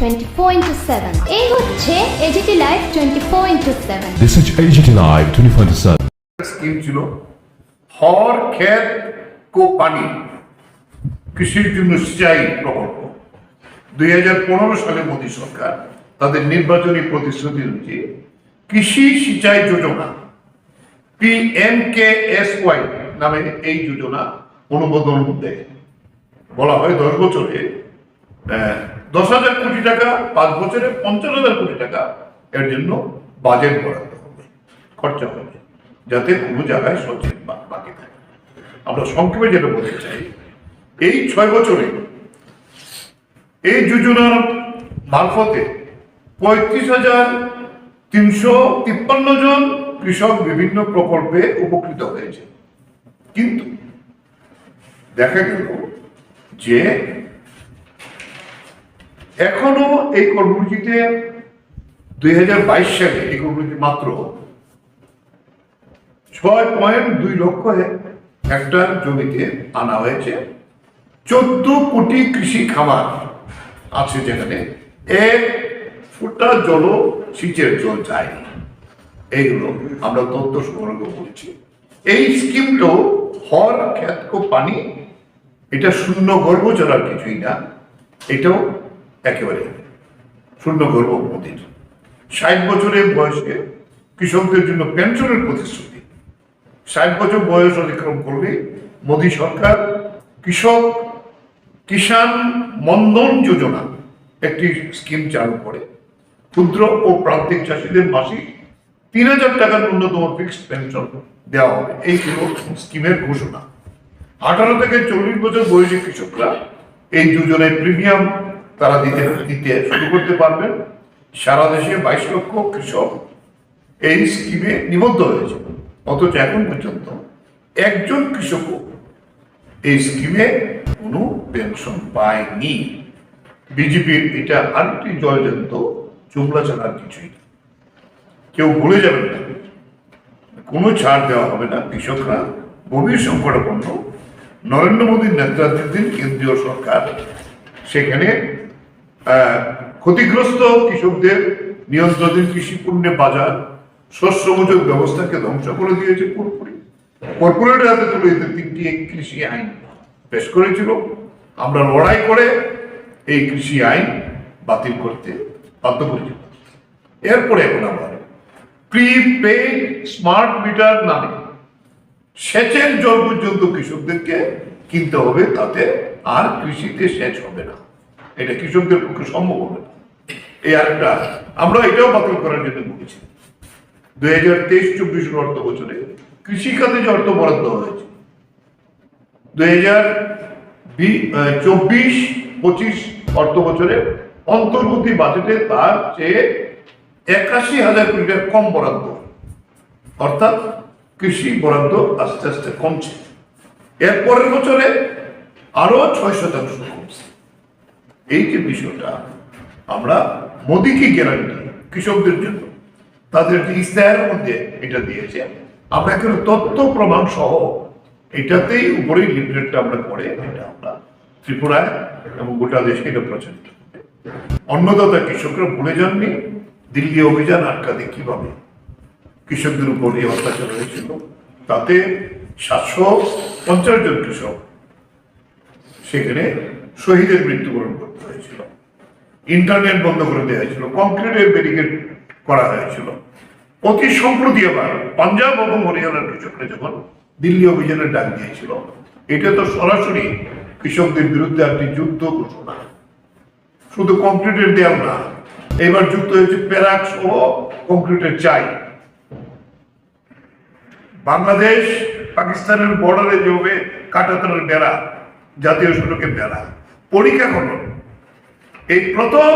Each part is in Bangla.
টোয়েন্টি ফোর ইন্টু সেভেন এই হচ্ছে AGT live twenty four into seven Live 24/7. Scheme ছিল হর ক্ষেত কো পানি কৃষির জন্য সিঁচাই প্রকল্প। দুই হাজার পনেরো সালে মোদী সরকার তাদের নির্বাচনী প্রতিশ্রুতি অনুযায়ী Krishi সিঁচাই Yojana P M K S Y নামে এই যোজনা অনুমোদন দেয়। বলা হয় দশ বছরে দশ হাজার কোটি টাকা, পাঁচ বছরে পঞ্চাশ হাজার কোটি টাকা এর জন্য বাজেট বরাদ্দ হবে। খরচা হবে, যাতে কোনো জায়গায় সচেত বাকি থাকে। আমরা সংক্ষেপে যেটা বলতে চাই, এই ছয় বছরে এই যোজনার মারফতে পঁয়ত্রিশ হাজার তিনশো তিপ্পান্ন জন কৃষক বিভিন্ন প্রকল্পে উপকৃত হয়েছে। কিন্তু দেখা গেল যে এখনও এই কর্মসূচিতে দুই হাজার বাইশ সালে এই কর্মসূচি মাত্র ছয় পয়েন্ট দুই লক্ষ হেক্টর জমিতে আনা হয়েছে। চোদ্দ কোটি কৃষি খামার আছে যেখানে এক ফুটা জল সিঁচের জল যায়নি এইগুলো আমরা তথ্য সংগ্রহ করেছি। এই স্কিমটাও হর খ্যাত পানি, এটা শূন্য গর্ভ চলার কিছুই না, এটাও একেবারে শূন্য গর্ভ মোদীর ষাট বছরের বয়সে কৃষকদের জন্য পেনশনের প্রতিশ্রুতি। ষাট বছর বয়স অতিক্রম করলে মোদী সরকার কৃষক কিষাণ মন্দন যোজনা একটি স্কিম চালু করে। ক্ষুদ্র ও প্রান্তিক চাষিদের মাসিক তিন হাজার টাকার ন্যূনতম ফিক্সড পেনশন দেওয়া হবে। এই ছিল স্কিমের ঘোষণা। আঠারো থেকে চল্লিশ বছর বয়সী কৃষকরা এই যোজনায় প্রিমিয়াম তারা দিতে দিতে শুরু করতে পারবেন সারা দেশে বাইশ লক্ষ কৃষক এই স্কিমে নিবদ্ধ হয়েছে। অথচ এখন পর্যন্ত একজন কৃষকও এই স্কিমে কোনো পেনশন পায়নি। বিজেপির এটা আরেকটি জয়জন্ত চুমলা চালার কিছুই না। কেউ ভুলে যাবেন না। কোনো ছাড় দেওয়া হবে না কৃষকরা। গভীর সংকটাপন্ন। নরেন্দ্র মোদীর নেতৃত্বাধীন কেন্দ্রীয় সরকার সেখানে ক্ষতিগ্রস্ত কৃষকদের নিয়ন্ত্রণাধীন কৃষি পণ্যের বাজার, শস্য মজুর ব্যবস্থাকে ধ্বংস করে দিয়েছে পুরোপুরি কর্পোরেটের হাতে তুলে দিতে তিনটি কৃষি আইন পেশ করেছিল। আমরা লড়াই করে এই কৃষি আইন বাতিল করতে বাধ্য করেছিল এরপরে এখন আবার প্রিপেড স্মার্ট মিটার নামে সেচের জল পর্যন্ত কৃষকদেরকে কিনতে হবে, তাতে আর কৃষিতে সেচ হবে না। এটা কৃষকদের পক্ষে সম্ভব হবে? এই আরেকটা, আমরা এটাও বাতিল করার জন্য বলেছি। দুই হাজার তেইশ চব্বিশ অর্থ বছরে কৃষি খাতে যে অর্থ বরাদ্দ হয়েছে, দুই হাজার চব্বিশ, পঁচিশ অর্থ বছরে অন্তর্বর্তী বাজেটে তার চেয়ে একাশি হাজার কোটি টাকা কম বরাদ্দ। অর্থাৎ কৃষি বরাদ্দ আস্তে আস্তে কমছে। এর পরের বছরে আরও ছয় শতাংশ কমছে। এই যে বিষয়টা, আমরা মোদীকে গ্যারান্টি কৃষকদের জন্য। তাদের ইস্তাহারের মধ্যে এটা দিয়েছে, আমরা এখানে তথ্য প্রমাণ সহ এটাতেই উপরেই লিফলেটটা আমরা করে এটা আমরা ত্রিপুরায় এবং গোটা দেশে এটা প্রচারিত হবে। অন্নদাতা কৃষকরা ভুলে যাননি, দিল্লি অভিযান আটকাতে কীভাবে? কৃষকদের উপর এই অত্যাচার হয়েছিল তাতে সাতশো পঞ্চাশ জন কৃষক সেখানে শহীদের মৃত্যুবরণ করতে হয়েছিল। ইন্টারনেট বন্ধ করে দেওয়া হয়েছিল, কংক্রিটের ব্যারিকেড করা হয়েছিল। অতি সম্প্রতি আবার পাঞ্জাব এবং হরিয়ানার কৃষকরা যখন দিল্লি অভিযানের ডাক দিয়েছিল, এটা তো সরাসরি কৃষকদের বিরুদ্ধে একটি যুদ্ধ ঘোষণা। শুধু কংক্রিটের দেয়াল না, এবার যুক্ত হয়েছে প্যারাক সহ কংক্রিটের চাই। বাংলাদেশ পাকিস্তানের বর্ডারে যেভাবে কাটাতারের বেড়া, জাতীয় সড়কের বেড়া পরীক্ষা এই প্রথম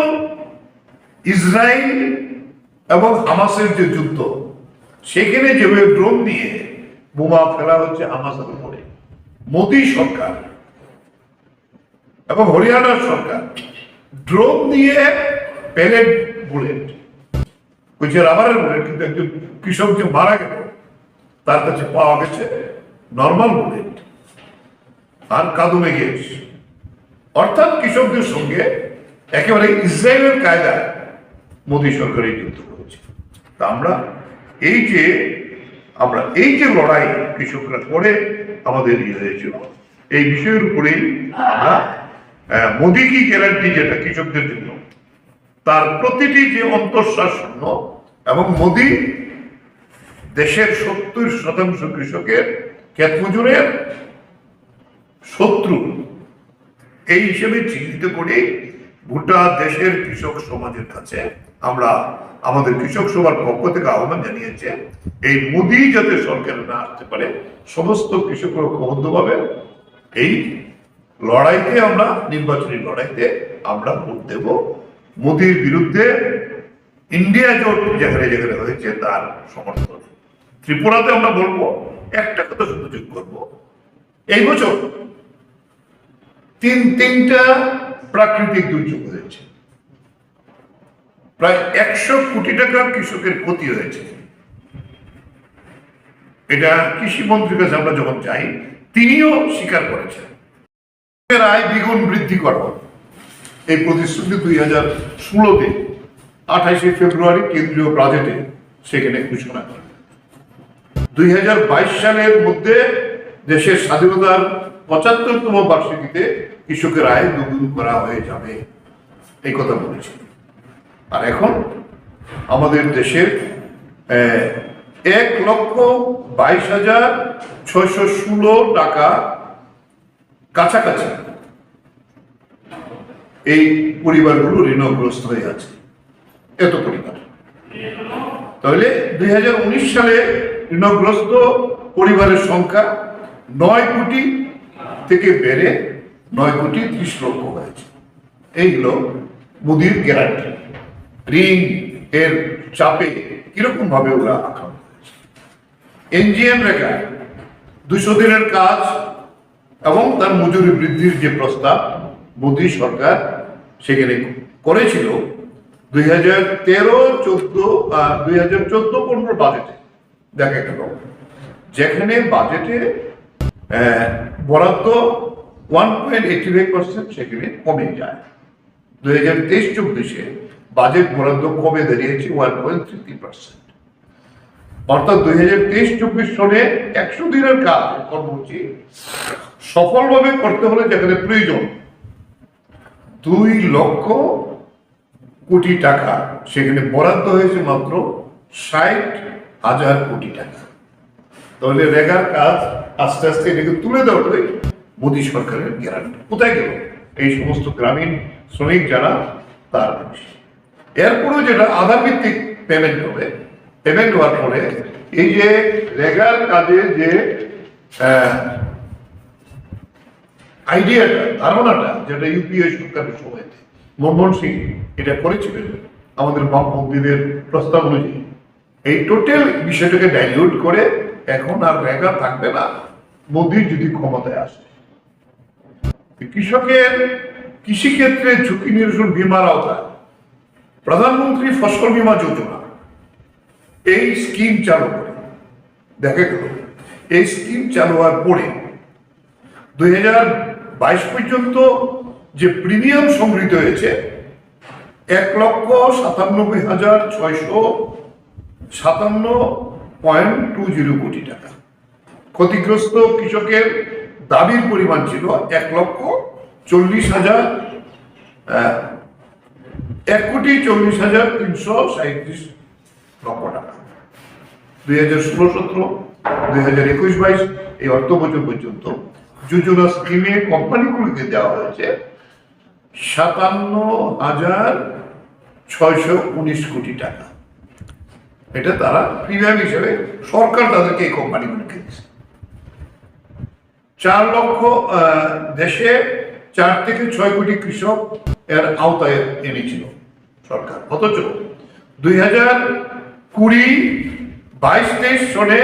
ইসরায়েল এবং হামাসের যে যুদ্ধ, সেখানে যেভাবে ড্রোন দিয়ে বোমা ফেলা হচ্ছে হামাসের উপরে, মোদী সরকার এবং হরিয়ানার সরকার ড্রোন দিয়ে প্যালেট বুলেট কইছে রাবারের বুলেট, কিন্তু একজন কৃষক যে মারা গেল, তার কাছে পাওয়া গেছে নর্মাল বুলেট। আর কাঁদুনে গ্যাস অর্থাৎ কৃষকদের সঙ্গে একেবারে ইসরায়েলের কায়দায় মোদী সরকার এই যুদ্ধ করেছে। তা আমরা এই যে, আমরা এই যে লড়াই কৃষকরা করে আমাদের ইয়ে হয়েছিল এই বিষয়ের উপরেই আমরা মোদী কি গ্যারান্টি যেটা কৃষকদের জন্য, তার প্রতিটি যে অন্তঃশ্বাস এবং মোদী দেশের সত্তর শতাংশ কৃষকের ক্ষেত মজুরের শত্রু এই হিসেবে চিহ্নিত করে গোটা দেশের কৃষক সমাজের কাছে আমরা আমাদের কৃষক সভার পক্ষ থেকে আহ্বান জানিয়েছে, এই মোদি যাতে সরকার না আসতে পারে, সমস্ত কৃষকরা ঐক্যবদ্ধভাবে এই লড়াইতে আমরা, নির্বাচনী লড়াইতে আমরা ভোট দেব। মোদির বিরুদ্ধে ইন্ডিয়া জোট যেখানে যেখানে হয়েছে তার সমর্থন। ত্রিপুরাতে আমরা বলব, একটা কথা শুধু যোগ করব। এই বছর তিন, তিনটা প্রাকৃতিক দুর্যোগ হয়েছে। প্রায় একশো কোটি টাকা কৃষকের ক্ষতি হয়েছে। এটা কৃষি মন্ত্রীর কাছে আমরা যখন যাই, তিনিও স্বীকার করেছেন। আয় দ্বিগুণ বৃদ্ধি করা হবে। এই প্রতিশ্রুতি দুই হাজার ষোলোতে, আঠাশে ফেব্রুয়ারি কেন্দ্রীয় বাজেটে সেখানে ঘোষণা করে। দুই হাজার বাইশ সালের মধ্যে দেশের স্বাধীনতার পঁচাত্তরতম বার্ষিকীতে কৃষকের আয় দুগুণ করা হয়ে যাবে, এই কথা বলেছি। আর এখন আমাদের দেশের এক লক্ষ বাইশ হাজার ছয়শো ষোলো টাকা কাছাকাছি এই পরিবারগুলো ঋণগ্রস্ত হয়ে আছে। এত পরিবার। তাহলে দুই হাজার উনিশ সালে ঋণগ্রস্ত পরিবারের সংখ্যা নয় কোটি থেকে বেড়ে নয় কোটি ত্রিশ লক্ষ হয়েছে। এইগুলো মোদির গ্যারান্টি ঋণ এর চাপে কীরকম ভাবে ওরা আক্রান্ত হয়েছে? এনজিএম রেখা, দুশো দিনের কাজ এবং তার মজুরি বৃদ্ধির যে প্রস্তাব মোদী সরকার সেখানে করেছিল দুই হাজার তেরো, চোদ্দ আর দুই হাজার চোদ্দ পনেরো বাজেটে দেখা গেল যেখানে বাজেটে বরাদ্দ one point eighty five percent সেখানে কমে যায়। দুই হাজার তেইশ চব্বিশে বাজেট বরাদ্দ কমে দাঁড়িয়েছে ওয়ান পয়েন্ট থ্রি পার্সেন্ট অর্থাৎ দুই হাজার তেইশ চব্বিশ সনে একশো দিনের কাজ কর্মসূচি সফলভাবে করতে হলে যেখানে প্রয়োজন, দুই লক্ষ কোটি টাকা, সেখানে বরাদ্দ হয়েছে মাত্র ষাট হাজার কোটি টাকা। তাহলে রেগার কাজ আস্তে আস্তে এটাকে তুলে দেওয়াটাই মোদী সরকারের গ্যারান্টি কোথায় গেল? এই সমস্ত গ্রামীণ শ্রমিক যারা, তার এরপরেও যেটা আধার ভিত্তিক পেমেন্ট হবে পেমেন্ট হওয়ার পরে এই যে রেগার কাজে যে আইডিয়াটা ধারণাটা, যেটা ইউপিএ সরকারের সময়তে মনমোহন সিং এটা করেছিলেন আমাদের বামপন্থীদের প্রস্তাব অনুযায়ী। এই টোটাল বিষয়টাকে ডাইলিউট করে এখন আর রেগা থাকবে না। মোদি যদি ক্ষমতায় আসে। কৃষকের কৃষিক্ষেত্রে ঝুঁকি নিরসন বীমার আওতায় প্রধানমন্ত্রী ফসল বীমা যোজনা এই স্কিম চালু করে। দেখা গেল, এই স্কিম চালু হওয়ার পরে দুই হাজার বাইশ পর্যন্ত যে প্রিমিয়াম সংগৃহীত হয়েছে, এক লক্ষ সাতানব্বই হাজার ছয়শো সাতান্ন পয়েন্ট টু জিরো কোটি টাকা। ক্ষতিগ্রস্ত কৃষকের দাবির পরিমাণ ছিল এক লক্ষ চল্লিশ হাজার এক কোটি চল্লিশ হাজার তিনশো সাঁত্রিশ লক্ষ টাকা। দুই হাজার ষোলো সতেরো দুই হাজার একুশ বাইশ এই অর্থ বছর পর্যন্ত যোজনা স্কিমে কোম্পানিগুলোকে দেওয়া হয়েছে সাতান্ন হাজার ছয়শো উনিশ কোটি টাকা। এটা তারা প্রিমিয়াম হিসেবে সরকার তাদেরকে এই কোম্পানিগুলোকে দিচ্ছে চার লক্ষ দেশে চার থেকে ছয় কোটি কৃষক এর আওতায় এনেছিল সরকার। অথচ দুই হাজার কুড়ি বাইশ তেইশ সনে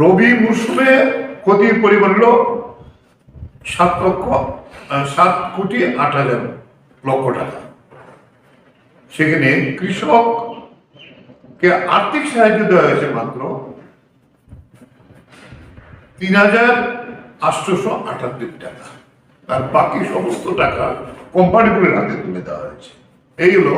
রবি মরশুমে ক্ষতির পরিমাণ হলো সাত লক্ষ সাত কোটি আট হাজার লক্ষ টাকা। সেখানে কৃষককে আর্থিক সাহায্য দেওয়া হয়েছে মাত্র তিন হাজার আটশোশো আটাত্তর টাকা। আর বাকি সমস্ত টাকা কোম্পানিগুলির হাতে তুলে দেওয়া হয়েছে। এই হলো